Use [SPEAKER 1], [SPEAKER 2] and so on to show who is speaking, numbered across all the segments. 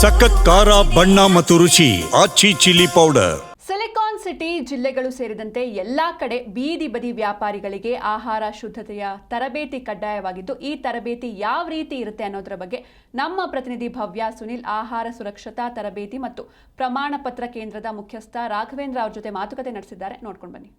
[SPEAKER 1] ಸಖತ್ ಖಾರ, ಬಣ್ಣ ಮತ್ತು ರುಚಿ, Aachi chilli powder.
[SPEAKER 2] Silicon city ಜಿಲ್ಲೆಗಳು ಸೇರಿದಂತೆ ಎಲ್ಲಾ ಕಡೆ ಬೀದಿ ಬದಿ ವ್ಯಾಪಾರಿಗಳಿಗೆ ಆಹಾರ ಶುದ್ಧತೆಯ ತರಬೇತಿ ಕಡ್ಡಾಯವಾಗಿದ್ದು, ಈ ತರಬೇತಿ ಯಾವ ರೀತಿ ಇರುತ್ತೆ ಅನ್ನೋದರ ಬಗ್ಗೆ ನಮ್ಮ ಪ್ರತಿನಿಧಿ ಭವ್ಯ ಸುನಿಲ್ ಆಹಾರ ಸುರಕ್ಷತಾ ತರಬೇತಿ ಮತ್ತು ಪ್ರಮಾಣ ಪತ್ರ ಕೇಂದ್ರದ ಮುಖ್ಯಸ್ಥ ರಾಘವೇಂದ್ರ ಅವ್ರ ಜೊತೆ ಮಾತುಕತೆ ನಡೆಸಿದ್ದಾರೆ. ನೋಡ್ಕೊಂಡು ಬನ್ನಿ.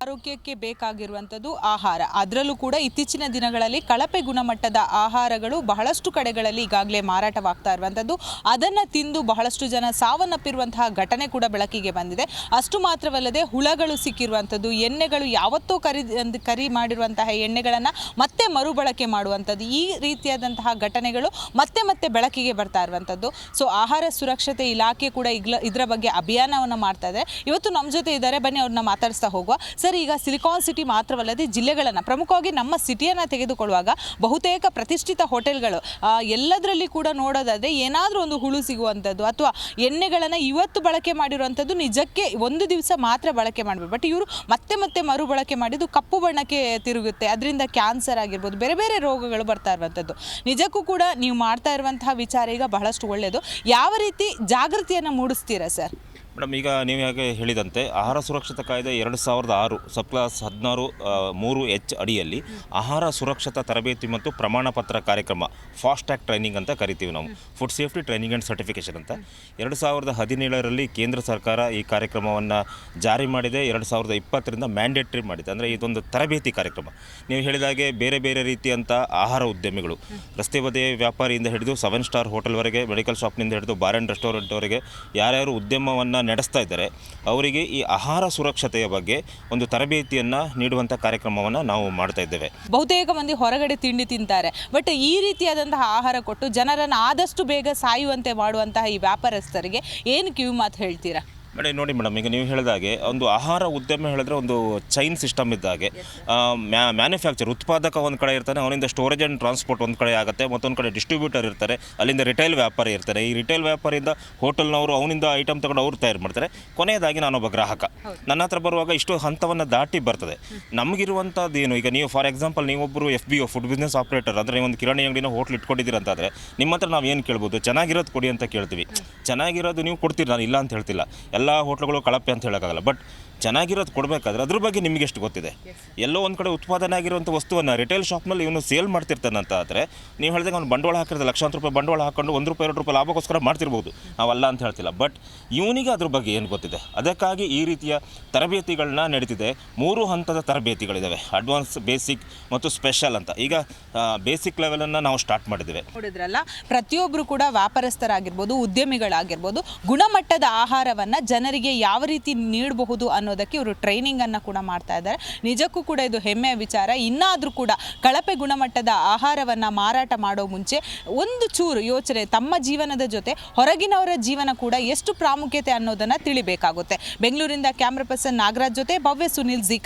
[SPEAKER 3] ಆರೋಗ್ಯಕ್ಕೆ ಬೇಕಾಗಿರುವಂಥದ್ದು ಆಹಾರ. ಅದರಲ್ಲೂ ಕೂಡ ಇತ್ತೀಚಿನ ದಿನಗಳಲ್ಲಿ ಕಳಪೆ ಗುಣಮಟ್ಟದ ಆಹಾರಗಳು ಬಹಳಷ್ಟು ಕಡೆಗಳಲ್ಲಿ ಈಗಾಗಲೇ ಮಾರಾಟವಾಗ್ತಾ ಇರುವಂಥದ್ದು. ಅದನ್ನು ತಿಂದು ಬಹಳಷ್ಟು ಜನ ಸಾವನ್ನಪ್ಪಿರುವಂತಹ ಘಟನೆ ಕೂಡ ಬೆಳಕಿಗೆ ಬಂದಿದೆ. ಅಷ್ಟು ಮಾತ್ರವಲ್ಲದೆ ಹುಳಗಳು ಸಿಕ್ಕಿರುವಂಥದ್ದು, ಎಣ್ಣೆಗಳು ಯಾವತ್ತೋ ಕರಿ ಕರಿ ಮಾಡಿರುವಂತಹ ಎಣ್ಣೆಗಳನ್ನು ಮತ್ತೆ ಮರುಬಳಕೆ ಮಾಡುವಂಥದ್ದು, ಈ ರೀತಿಯಾದಂತಹ ಘಟನೆಗಳು ಮತ್ತೆ ಮತ್ತೆ ಬೆಳಕಿಗೆ ಬರ್ತಾ ಇರುವಂಥದ್ದು. ಸೊ, ಆಹಾರ ಸುರಕ್ಷತೆ ಇಲಾಖೆ ಕೂಡ ಇದರ ಬಗ್ಗೆ ಅಭಿಯಾನವನ್ನು ಮಾಡ್ತಾ ಇದೆ. ಇವತ್ತು ನಮ್ಮ ಜೊತೆ ಇದ್ದಾರೆ. ಬನ್ನಿ ಅವ್ರನ್ನ ಮಾತಾಡಿಸ್ತಾ ಹೋಗುವ. ಸರ್ ಈಗ ಸಿಲಿಕಾನ್ ಸಿಟಿ ಮಾತ್ರವಲ್ಲದೆ ಜಿಲ್ಲೆಗಳನ್ನು, ಪ್ರಮುಖವಾಗಿ ನಮ್ಮ ಸಿಟಿಯನ್ನು ತೆಗೆದುಕೊಳ್ಳುವಾಗ ಬಹುತೇಕ ಪ್ರತಿಷ್ಠಿತ ಹೋಟೆಲ್ಗಳು ಎಲ್ಲದರಲ್ಲಿ ಕೂಡ ನೋಡೋದಾದರೆ ಏನಾದರೂ ಒಂದು ಹುಳು ಸಿಗುವಂಥದ್ದು ಅಥವಾ ಎಣ್ಣೆಗಳನ್ನು ಇವತ್ತು ಬಳಕೆ ಮಾಡಿರುವಂಥದ್ದು ನಿಜಕ್ಕೆ ಒಂದು ದಿವಸ ಮಾತ್ರ ಬಳಕೆ ಮಾಡಬೇಕು ಬಟ್ ಇವರು ಮತ್ತೆ ಮತ್ತೆ ಮರು ಬಳಕೆ ಮಾಡಿದ್ದು ಕಪ್ಪು ಬಣ್ಣಕ್ಕೆ ತಿರುಗುತ್ತೆ. ಅದರಿಂದ ಕ್ಯಾನ್ಸರ್ ಆಗಿರ್ಬೋದು, ಬೇರೆ ಬೇರೆ ರೋಗಗಳು ಬರ್ತಾ ಇರುವಂಥದ್ದು. ನಿಜಕ್ಕೂ ಕೂಡ ನೀವು ಮಾಡ್ತಾ ಇರುವಂತಹ ವಿಚಾರ ಈಗ ಬಹಳಷ್ಟು ಒಳ್ಳೆಯದು ಯಾವ ರೀತಿ ಜಾಗೃತಿಯನ್ನು ಮೂಡಿಸ್ತೀರಾ ಸರ್?
[SPEAKER 4] ಮೇಡಮ್, ಈಗ ನೀವು ಹಾಗೆ ಹೇಳಿದಂತೆ ಆಹಾರ ಸುರಕ್ಷತಾ ಕಾಯ್ದೆ ಎರಡು ಸಾವಿರದ ಆರು, ಸಬ್ ಕ್ಲಾಸ್ ಹದಿನಾರು ಮೂರು ಎಚ್ ಅಡಿಯಲ್ಲಿ ಆಹಾರ ಸುರಕ್ಷತಾ ತರಬೇತಿ ಮತ್ತು ಪ್ರಮಾಣ ಪತ್ರ ಕಾರ್ಯಕ್ರಮ, ಫಾಸ್ಟ್ ಟ್ರ್ಯಾಕ್ ಟ್ರೈನಿಂಗ್ ಅಂತ ಕರಿತೀವಿ ನಾವು. Food safety training and certification ಅಂತ. ಎರಡು ಸಾವಿರದ ಹದಿನೇಳರಲ್ಲಿ ಕೇಂದ್ರ ಸರ್ಕಾರ ಈ ಕಾರ್ಯಕ್ರಮವನ್ನು ಜಾರಿ ಮಾಡಿದೆ. ಎರಡು ಸಾವಿರದ ಇಪ್ಪತ್ತರಿಂದ ಮ್ಯಾಂಡೇಟ್ರಿ ಮಾಡಿದೆ. ಅಂದರೆ ಇದೊಂದು ತರಬೇತಿ ಕಾರ್ಯಕ್ರಮ. ನೀವು ಹೇಳಿದಾಗೆ ಬೇರೆ ಬೇರೆ ರೀತಿಯಂಥ ಆಹಾರ ಉದ್ಯಮಿಗಳು. ರಸ್ತೆ ಬದಿಯ ವ್ಯಾಪಾರಿಯಿಂದ ಹಿಡಿದು ಸೆವೆನ್ ಸ್ಟಾರ್ ಹೋಟೆಲ್ವರೆಗೆ ಮೆಡಿಕಲ್ ಶಾಪ್ನಿಂದ ಹಿಡಿದು ಬಾರ್ ಆ್ಯಂಡ್ ರೆಸ್ಟೋರೆಂಟ್ವರೆಗೆ ಯಾರ್ಯಾರು ಉದ್ಯಮವನ್ನು ನಡೆಸ್ತಾ ಇದ್ದಾರೆ. ಅವರಿಗೆ ಈ ಆಹಾರ ಸುರಕ್ಷತೆಯ ಬಗ್ಗೆ ಒಂದು ತರಬೇತಿಯನ್ನು ನೀಡುವಂಥ ಕಾರ್ಯಕ್ರಮವನ್ನು ನಾವು ಮಾಡ್ತಾ ಇದ್ದೇವೆ.
[SPEAKER 3] ಬಹುತೇಕ ಮಂದಿ ಹೊರಗಡೆ ತಿಂಡಿ ತಿಂತಾರೆ. ಬಟ್ ಈ ರೀತಿಯಾದಂತಹ ಆಹಾರ ಕೊಟ್ಟು ಜನರನ್ನು ಆದಷ್ಟು ಬೇಗ ಸಾಯುವಂತೆ ಮಾಡುವಂತಹ ಈ ವ್ಯಾಪಾರಸ್ಥರಿಗೆ ಏನು ಕಿವಿ ಮಾತು ಹೇಳ್ತೀರಾ?
[SPEAKER 4] ಮೇಡಮ್ ನೋಡಿ ಮೇಡಮ್ ಈಗ ನೀವು ಹೇಳಿದಾಗೆ ಒಂದು ಆಹಾರ ಉದ್ಯಮ ಹೇಳಿದ್ರೆ ಒಂದು ಚೈನ್ ಸಿಸ್ಟಮ್ ಇದ್ದಾಗೆ ಮ್ಯಾ ಮ್ಯಾನುಫ್ಯಾಕ್ಚರ್ ಉತ್ಪಾದಕ ಒಂದು ಕಡೆ ಇರ್ತಾನೆ ಅವನಿಂದ ಸ್ಟೋರೇಜ್ ಆ್ಯಂಡ್ ಟ್ರಾನ್ಸ್ಪೋರ್ಟ್ ಒಂದು ಕಡೆ ಆಗುತ್ತೆ ಮತ್ತೊಂದು ಕಡೆ ಡಿಸ್ಟ್ರಿಬ್ಯೂಟರ್ ಇರ್ತಾರೆ ಅಲ್ಲಿಂದ ರಿಟೇಲ್ ವ್ಯಾಪಾರಿ ಇರ್ತಾರೆ. ಈ ರಿಟೇಲ್ ವ್ಯಾಪಾರಿಯಿಂದ ಹೋಟೆಲ್ನವರು ಅವನಿಂದ ಐಟಮ್ ತಗೊಂಡು ಅವ್ರು ತಯಾರು ಮಾಡ್ತಾರೆ. ಕೊನೆಯದಾಗಿ ನಾನೊಬ್ಬ ಗ್ರಾಹಕ. ನನ್ನ ಹತ್ರ ಬರುವಾಗ ಇಷ್ಟು ಹಂತವನ್ನು ದಾಟಿ ಬರ್ತದೆ. ನಮಗಿರುವಂಥದ್ದು ಏನು? ಈಗ ನೀವು for example ನೀವೊಬ್ಬರು F B O food business operator ಅಂದರೆ ನೀವು ಒಂದು ಕಿರಾಣಿ ಅಂಗಡಿನ ಹೋಟ್ಲ್ ಇಟ್ಕೊಂಡಿದ್ದೀರ ಅಂತಾದರೆ ನಿಮ್ಮ ಹತ್ರ ನಾವು ಏನು ಕೇಳ್ಬೋದು? ಚೆನ್ನಾಗಿರೋದು ಕೊಡಿ ಅಂತ ಕೇಳ್ತೀವಿ. ಚೆನ್ನಾಗಿರೋದು ನೀವು ಕೊಡ್ತೀರಿ ನಾನು ಇಲ್ಲ ಅಂತ ಹೇಳ್ತಿಲ್ಲ. ಎಲ್ಲ ಹೋಟ್ಲುಗಳು ಕಳಪೆ ಅಂತ ಹೇಳೋಕ್ಕಾಗಲ್ಲ. ಬಟ್ ಚೆನ್ನಾಗಿರೋದು ಕೊಡಬೇಕಾದ್ರೆ ಅದ್ರ ಬಗ್ಗೆ ನಿಮಗೆ ಎಷ್ಟು ಗೊತ್ತಿದೆ? ಎಲ್ಲೋ ಒಂದು ಕಡೆ ಉತ್ಪಾದನೆ ಆಗಿರುವಂಥ ವಸ್ತುವನ್ನು ರಿಟೇಲ್ ಶಾಪ್ನಲ್ಲಿ ಇವನು ಸೇಲ್ ಮಾಡ್ತಿರ್ತಾನಂತ ಆದರೆ ನೀವು ಹೇಳಿದಾಗ ಅವ್ನು ಬಂಡವಾಳ ಹಾಕಿರೋದು ಲಕ್ಷಾಂತರ ರೂಪಾಯಿ ಬಂಡವಾಳ ಹಾಕೊಂಡು ಒಂದು ರೂಪಾಯಿ ಎರಡು ರೂಪಾಯಿ ಲಾಭಕ್ಕೋಸ್ಕರ ಮಾಡ್ತಿರ್ಬೋದು. ನಾವಲ್ಲ ಅಂತ ಹೇಳ್ತಿಲ್ಲ. ಬಟ್ ಇವನಿಗೆ ಅದ್ರ ಬಗ್ಗೆ ಏನು ಗೊತ್ತಿದೆ? ಅದಕ್ಕಾಗಿ ಈ ರೀತಿಯ ತರಬೇತಿಗಳನ್ನ ನಡೀತಿದೆ. ಮೂರು ಹಂತದ ತರಬೇತಿಗಳಿದ್ದಾವೆ ಅಡ್ವಾನ್ಸ್ ಬೇಸಿಕ್ ಮತ್ತು ಸ್ಪೆಷಲ್ ಅಂತ. ಈಗ ಬೇಸಿಕ್ ಲೆವೆಲನ್ನು ನಾವು ಸ್ಟಾರ್ಟ್ ಮಾಡಿದ್ದೇವೆ.
[SPEAKER 3] ನೋಡಿದ್ರಲ್ಲ ಪ್ರತಿಯೊಬ್ಬರು ಕೂಡ ವ್ಯಾಪಾರಸ್ಥರಾಗಿರ್ಬೋದು ಉದ್ಯಮಿಗಳಾಗಿರ್ಬೋದು ಗುಣಮಟ್ಟದ ಆಹಾರವನ್ನು ಜನರಿಗೆ ಯಾವ ರೀತಿ ನೀಡಬಹುದು ಅನ್ನೋದಕ್ಕೆ ಇವರು ಟ್ರೈನಿಂಗನ್ನು ಕೂಡ ಮಾಡ್ತಾ ಇದ್ದಾರೆ. ನಿಜಕ್ಕೂ ಕೂಡ ಇದು ಹೆಮ್ಮೆಯ ವಿಚಾರ. ಇನ್ನಾದರೂ ಕೂಡ ಕಳಪೆ ಗುಣಮಟ್ಟದ ಆಹಾರವನ್ನು ಮಾರಾಟ ಮಾಡೋ ಮುಂಚೆ ಒಂದು ಚೂರು ಯೋಚನೆ ತಮ್ಮ ಜೀವನದ ಜೊತೆ ಹೊರಗಿನವರ ಜೀವನ ಕೂಡ ಎಷ್ಟು ಪ್ರಾಮುಖ್ಯತೆ ಅನ್ನೋದನ್ನು ತಿಳಿಬೇಕಾಗುತ್ತೆ. ಬೆಂಗಳೂರಿಂದ ಕ್ಯಾಮ್ರಾ ಪರ್ಸನ್ ನಾಗರಾಜ್ ಜೊತೆ ಭವ್ಯ ಸುನಿಲ್ ಜಿ